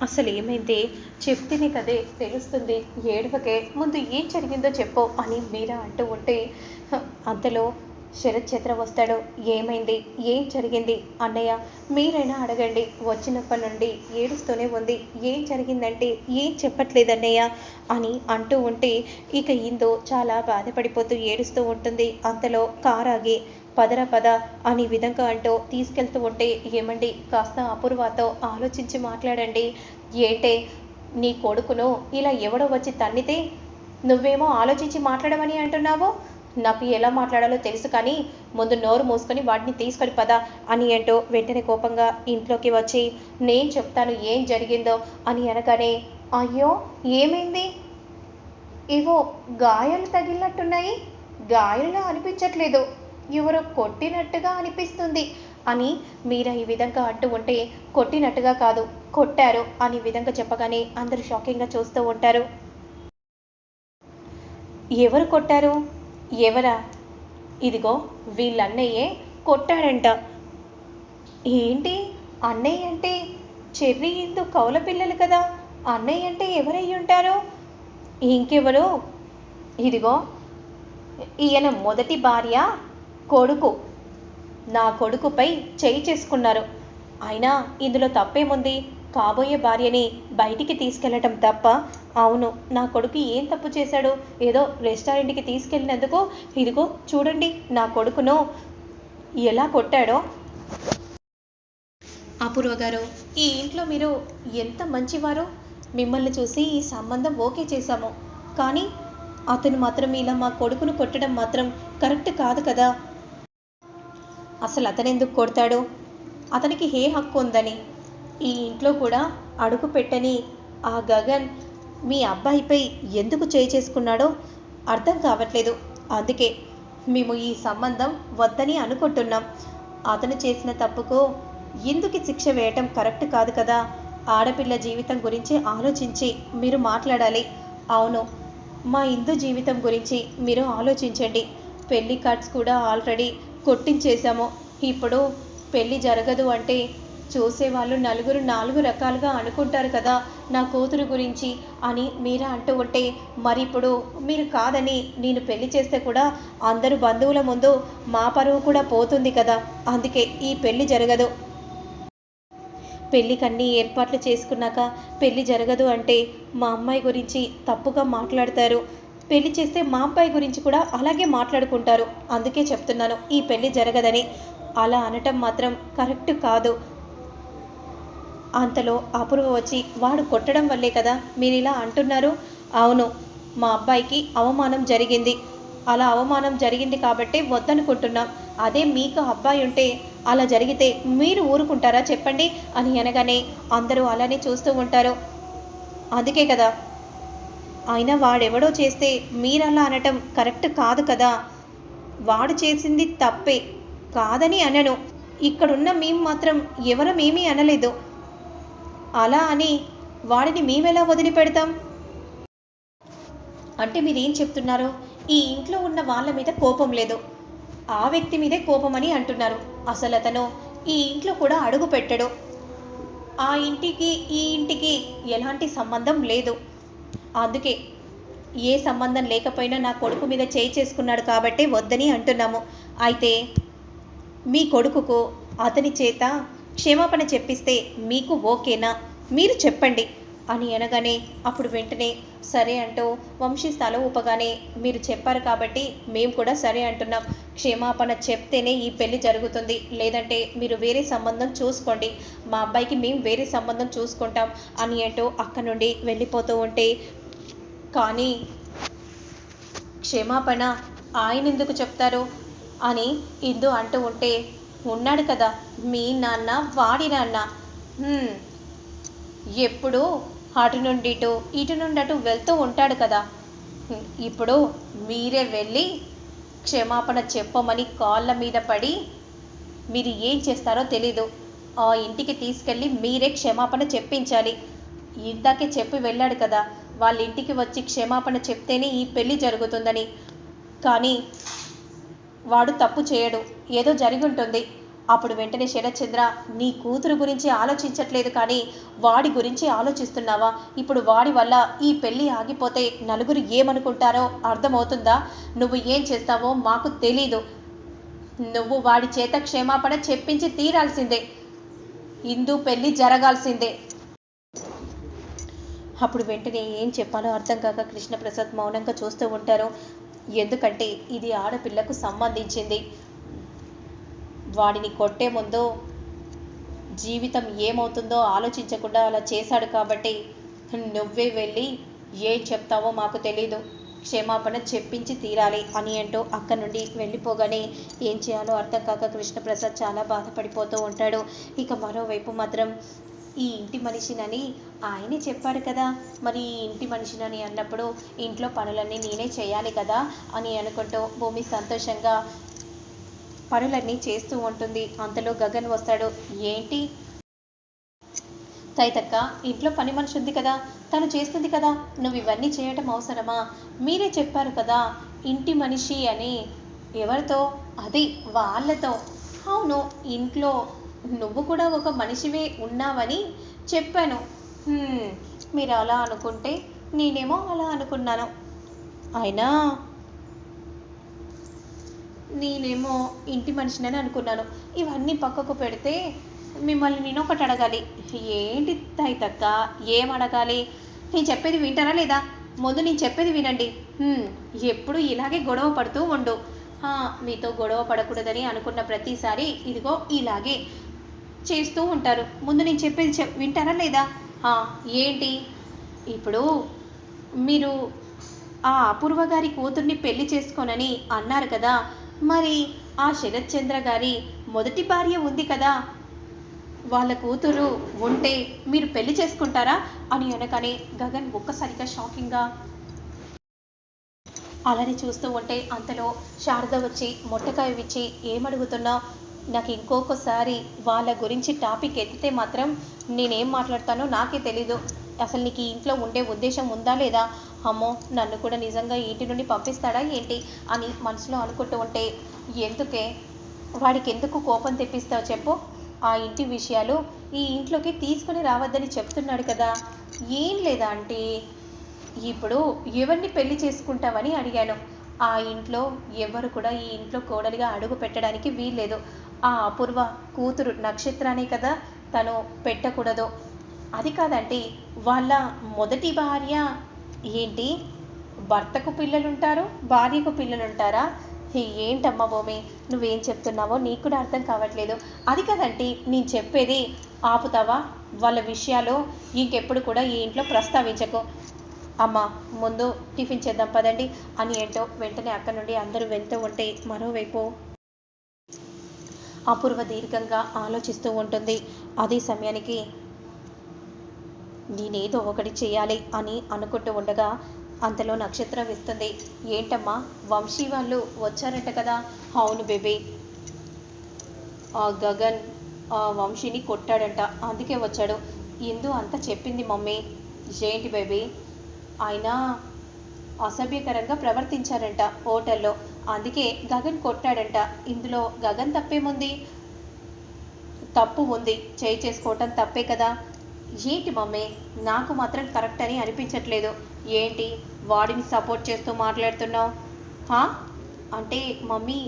అసలు ఏమైంది చెప్తేనే కదే తెలుస్తుంది. ఏడవకే ముందు ఏం జరిగిందో చెప్పు అని మీరా అంటూ ఉంటే అంతలో శరత్ చంద్ర వస్తాడు. ఏమైంది? ఏం జరిగింది? అన్నయ్య మీరైనా అడగండి. వచ్చినప్పటి నుండి ఏడుస్తూనే ఉంది. ఏం జరిగిందంటే ఏం చెప్పట్లేదు అన్నయ్య అని అంటూ ఉంటే ఇక ఇందు చాలా బాధపడిపోతూ ఏడుస్తూ ఉంటుంది. అంతలో కారాగి పదరా పద అని విధంగా అంటూ తీసుకెళ్తూ ఉంటే ఏమండి? కాస్త అపూర్వతో ఆలోచించి మాట్లాడండి. ఏంటే నీ కొడుకును ఇలా ఎవడో వచ్చి తన్నితే నువ్వేమో ఆలోచించి మాట్లాడమని అంటున్నావు? నాకు ఎలా మాట్లాడాలో తెలుసు కానీ ముందు నోరు మూసుకొని వాటిని తీసుకొని పద అని అంటూ వెంటనే కోపంగా ఇంట్లోకి వచ్చి నేను చెప్తాను ఏం జరిగిందో అని అనగానే అయ్యో ఏమైంది? ఇవో గాయాలు తగిలినట్టున్నాయి. గాయాలు అనిపించట్లేదు. ఎవరో కొట్టినట్టుగా అనిపిస్తుంది. అని మీరా ఈ విధంగా అంటూ ఉంటే కొట్టినట్టుగా కాదు కొట్టారు అని విధంగా చెప్పగానే అందరూ షాకింగ్గా చూస్తూ ఉంటారు. ఎవరు కొట్టారు? ఎవరా? ఇదిగో వీళ్ళన్నయ్యే కొట్టాడంట. ఏంటి? అన్నయ్య అంటే చెర్రీ ఇందు కౌల పిల్లలు కదా అన్నయ్య అంటే ఎవరై ఉంటారు? ఇంకెవరు? ఇదిగో ఈయన మొదటి భార్య కొడుకు. నా కొడుకుపై చేయి చేసుకున్నారు. అయినా ఇందులో తప్పేముంది? కాబోయే భార్యని బయటికి తీసుకెళ్ళటం తప్ప అవును నా కొడుకు ఏం తప్పు చేశాడు? ఏదో రెస్టారెంట్కి తీసుకెళ్ళినందుకు ఇదిగో చూడండి నా కొడుకును ఎలా కొట్టాడో. అపూర్వ గారు ఈ ఇంట్లో మీరు ఎంత మంచివారో? మిమ్మల్ని చూసి ఈ సంబంధం ఓకే చేశాము. కానీ అతను మాత్రం ఇలా మా కొడుకును కొట్టడం మాత్రం కరెక్ట్ కాదు కదా. అసలు అతనెందుకు కొడతాడు? అతనికి ఏ హక్కు ఉందని? ఈ ఇంట్లో కూడా అడుగు పెట్టని ఆ గగన్ మీ అబ్బాయిపై ఎందుకు చేయి చేసుకున్నాడో అర్థం కావట్లేదు. అందుకే మేము ఈ సంబంధం వద్దని అనుకుంటున్నాం. అతను చేసిన తప్పుకు ఎందుకు శిక్ష వేయటం కరెక్ట్ కాదు కదా? ఆడపిల్ల జీవితం గురించి ఆలోచించి మీరు మాట్లాడాలి. అవును మా ఇందు జీవితం గురించి మీరు ఆలోచించండి. పెళ్ళి కార్డ్స్ కూడా ఆల్రెడీ కొట్టించేశామో. ఇప్పుడు పెళ్ళి జరగదు అంటే చూసేవాళ్ళు నలుగురు నాలుగు రకాలుగా అనుకుంటారు కదా నా కూతురు గురించి అని మీరా అంటూ ఉంటే మరి ఇప్పుడు మీరు కాదని నేను పెళ్ళి చేస్తే కూడా అందరు బంధువుల ముందు మా పరువు కూడా పోతుంది కదా. అందుకే ఈ పెళ్ళి జరగదు. పెళ్ళికన్నీ ఏర్పాట్లు చేసుకున్నాక పెళ్ళి జరగదు అంటే మా అమ్మాయి గురించి తప్పుగా మాట్లాడతారు. పెళ్ళి చేస్తే మా అబ్బాయి గురించి కూడా అలాగే మాట్లాడుకుంటారు. అందుకే చెప్తున్నాను ఈ పెళ్ళి జరగదని. అలా అనటం మాత్రం కరెక్ట్ కాదు. అంతలో అపూర్వ వచ్చి వాడు కొట్టడం వల్లే కదా మీరు ఇలా అంటున్నారు? అవును మా అబ్బాయికి అవమానం జరిగింది. అలా అవమానం జరిగింది కాబట్టి వద్దనుకుంటున్నాం. అదే మీకు అబ్బాయి ఉంటే అలా జరిగితే మీరు ఊరుకుంటారా చెప్పండి? అని అనగానే అందరూ అలానే చూస్తూ ఉంటారు. అందుకే కదా అయినా వాడెవడో చేస్తే మీరలా అనటం కరెక్ట్ కాదు కదా. వాడు చేసింది తప్పే కాదని అనను. ఇక్కడున్న మేము మాత్రం ఎవరమేమీ అనలేదు. అలా అని వాడిని మేమెలా వదిలిపెడతాం? అంటే మీరేం చెప్తున్నారు? ఈ ఇంట్లో ఉన్న వాళ్ళ మీద కోపం లేదు. ఆ వ్యక్తి మీదే కోపం అని అంటున్నారు. అసలు అతను ఈ ఇంట్లో కూడా అడుగు పెట్టడు. ఆ ఇంటికి ఈ ఇంటికి ఎలాంటి సంబంధం లేదు. అందుకే ఏ సంబంధం లేకపోయినా నా కొడుకు మీద చేయి చేసుకున్నాడు కాబట్టి వద్దని అంటున్నాము. అయితే మీ కొడుకుకు అతని చేత క్షమాపణ చెప్పిస్తే మీకు ఓకేనా? మీరు చెప్పండి అని అనగానే అప్పుడు వెంటనే సరే అంటూ వంశీ స్థల ఊపగానే మీరు చెప్పారు కాబట్టి మేము కూడా సరే అంటున్నాం. క్షమాపణ చెప్తేనే ఈ పెళ్ళి జరుగుతుంది. లేదంటే మీరు వేరే సంబంధం చూసుకోండి. మా అబ్బాయికి మేము వేరే సంబంధం చూసుకుంటాం అని అంటూ అక్క నుండి వెళ్ళిపోతూ ఉంటే కానీ క్షమాపణ ఆయన ఎందుకు చెప్తారు అని ఇందు అంటూ ఉంటే ఉన్నాడు కదా మీ నాన్న వాడి నాన్న. ఎప్పుడు అటు నుండి ఇటు ఇటు నుండి అటు వెళ్తూ ఉంటాడు కదా. ఇప్పుడు మీరే వెళ్ళి క్షమాపణ చెప్పమని కాళ్ళ మీద పడి మీరు ఏం చేస్తారో తెలీదు. ఆ ఇంటికి తీసుకెళ్ళి మీరే క్షమాపణ చెప్పించాలి. ఇందాకే చెప్పి వెళ్ళాడు కదా వాళ్ళ ఇంటికి వచ్చి క్షమాపణ చెప్తేనే ఈ పెళ్ళి జరుగుతుందని. కానీ వాడు తప్పు చేయడు ఏదో జరిగి ఉంటుంది. అప్పుడు వెంటనే శరత్చంద్ర నీ కూతురు గురించి ఆలోచించట్లేదు కానీ వాడి గురించి ఆలోచిస్తున్నావా? ఇప్పుడు వాడి వల్ల ఈ పెళ్ళి ఆగిపోతే నలుగురు ఏమనుకుంటారో అర్థమవుతుందా? నువ్వు ఏం చేస్తావో మాకు తెలీదు. నువ్వు వాడి చేత క్షమాపణ చెప్పించి తీరాల్సిందే. ఇందు పెళ్ళి జరగాల్సిందే. అప్పుడు వెంటనే ఏం చెప్పాలో అర్థం కాక కృష్ణప్రసాద్ మౌనంగా చూస్తూ ఉంటారు. ఎందుకంటే ఇది ఆడపిల్లకు సంబంధించింది. వాడిని కొట్టే ముందు జీవితం ఏమవుతుందో ఆలోచించకుండా అలా చేశాడు కాబట్టి నువ్వే వెళ్ళి ఏం చెప్తావో మాకు తెలీదు. క్షమాపణ చెప్పించి తీరాలి అని అంటూ అక్కడి నుండి వెళ్ళిపోగానే ఏం చేయాలో అర్థం కాక కృష్ణప్రసాద్ చాలా బాధపడిపోతూ ఉంటాడు. ఇక మరోవైపు మాత్రం ఈ ఇంటి మనిషినని ఆయనే చెప్పాడు కదా మరి ఇంటి మనిషినని అన్నప్పుడు ఇంట్లో పనులన్నీ నేనే చేయాలి కదా అని అనుకుంటూ భూమి సంతోషంగా పనులన్నీ చేస్తూ ఉంటుంది. అంతలో గగన్ వస్తాడు. ఏంటి? తైతక్క ఇంట్లో పని మనిషి ఉంది కదా. తను చేస్తుంది కదా. నువ్వు ఇవన్నీ చేయటం అవసరమా? మీరే చెప్పారు కదా ఇంటి మనిషి అని. ఎవరితో? అది వాళ్ళతో. అవును ఇంట్లో నువ్వు కూడా ఒక మనిషివే ఉన్నావని చెప్పాను. మీరు అలా అనుకుంటే నేనేమో అలా అనుకున్నాను. అయినా నేనేమో ఇంటి మనిషినని అనుకున్నాను. ఇవన్నీ పక్కకు పెడితే మిమ్మల్ని నేను ఒకటి అడగాలి. ఏంటి తైతక్క? ఏం అడగాలి? నేను చెప్పేది వింటారా లేదా? ముందు నేను చెప్పేది వినండి. ఎప్పుడు ఇలాగే గొడవ పడుతూ ఉండు. ఆ, మీతో గొడవ పడకూడదని అనుకున్న ప్రతిసారి ఇదిగో ఇలాగే చేస్తూ ఉంటారు. ముందు నేను చెప్పేది వింటారా లేదా? ఏంటి? ఇప్పుడు మీరు ఆ అపూర్వ గారి కూతుర్ని పెళ్ళి చేసుకోనని అన్నారు కదా మరి ఆ శరత్చంద్ర గారి మొదటి భార్య ఉంది కదా వాళ్ళ కూతురు ఉంటే మీరు పెళ్ళి చేసుకుంటారా అని అనగానే గగన్ ఒక్కసారిగా షాకింగ్గా అలానే చూస్తూ ఉంటే అంతలో శారద వచ్చి మొట్టకాయ ఇచ్చి ఏమడుగుతున్నా? నాకు ఇంకొకసారి వాళ్ళ గురించి టాపిక్ ఎత్తితే మాత్రం నేనేం మాట్లాడతానో నాకే తెలీదు. అసలు నీకు ఇంట్లో ఉండే ఉద్దేశం ఉందా లేదా? అమ్మో నన్ను కూడా నిజంగా ఇంటి నుండి పంపిస్తాడా ఏంటి? అని మనసులో అనుకుంటూ ఉంటే ఎందుకే? వాడికి ఎందుకు కోపం తెప్పిస్తావు చెప్పు. ఆ ఇంటి విషయాలు ఈ ఇంట్లోకి తీసుకుని రావద్దని చెప్తున్నాడు కదా. ఏం లేదా ఆంటీ? ఇప్పుడు ఎవరిని పెళ్ళి చేసుకుంటావని అడిగాను. ఆ ఇంట్లో ఎవరు కూడా ఈ ఇంట్లో కోడలిగా అడుగు పెట్టడానికి వీల్లేదు. ఆ అపూర్వ కూతురు నక్షత్రానే కదా. తను పెట్టకూడదు. అది కాదండి వాళ్ళ మొదటి భార్య ఏంటి? భర్తకు పిల్లలుంటారు భార్యకు పిల్లలుంటారా? హే, ఏంటమ్మా భూమి నువ్వేం చెప్తున్నావో నీకు కూడా అర్థం కావట్లేదు. అది కదండి నేను చెప్పేది ఆపుతావా? వాళ్ళ విషయాలు ఇంకెప్పుడు కూడా ఈ ఇంట్లో ప్రస్తావించకు. అమ్మ ముందు టిఫిన్ చేద్దాం పదండి అని ఏంటో వెంటనే అక్కడి నుండి అందరూ వెళ్తూ ఉంటే మరోవైపు అపూర్వ దీర్ఘంగా ఆలోచిస్తూ ఉంటుంది. అదే సమయానికి నేనేదో ఒకటి చేయాలి అని అనుకుంటూ ఉండగా అంతలో నక్షత్రం ఇస్తుంది ఏంటమ్మా వంశీ వాళ్ళు వచ్చారంట కదా. అవును బేబీ. ఆ గగన్ ఆ వంశీని కొట్టాడంట. అందుకే వచ్చాడు. ఎందు అంత చెప్పింది మమ్మీ. ఏంటి బేబీ? ఆయన అసభ్యకరంగా ప్రవర్తించారంట హోటల్లో. అందుకే గగన్ కొట్టాడంట. ఇందులో గగన్ తప్పేముంది? తప్పు ఉంది. చేయి చేసుకోవటం తప్పే కదా. ఏంటి మమ్మీ? నాకు మాత్రం కరెక్ట్ అని అనిపించట్లేదు. ఏంటి? వాడిని సపోర్ట్ చేస్తూ మాట్లాడుతున్నావు? హా? అంటే మమ్మీ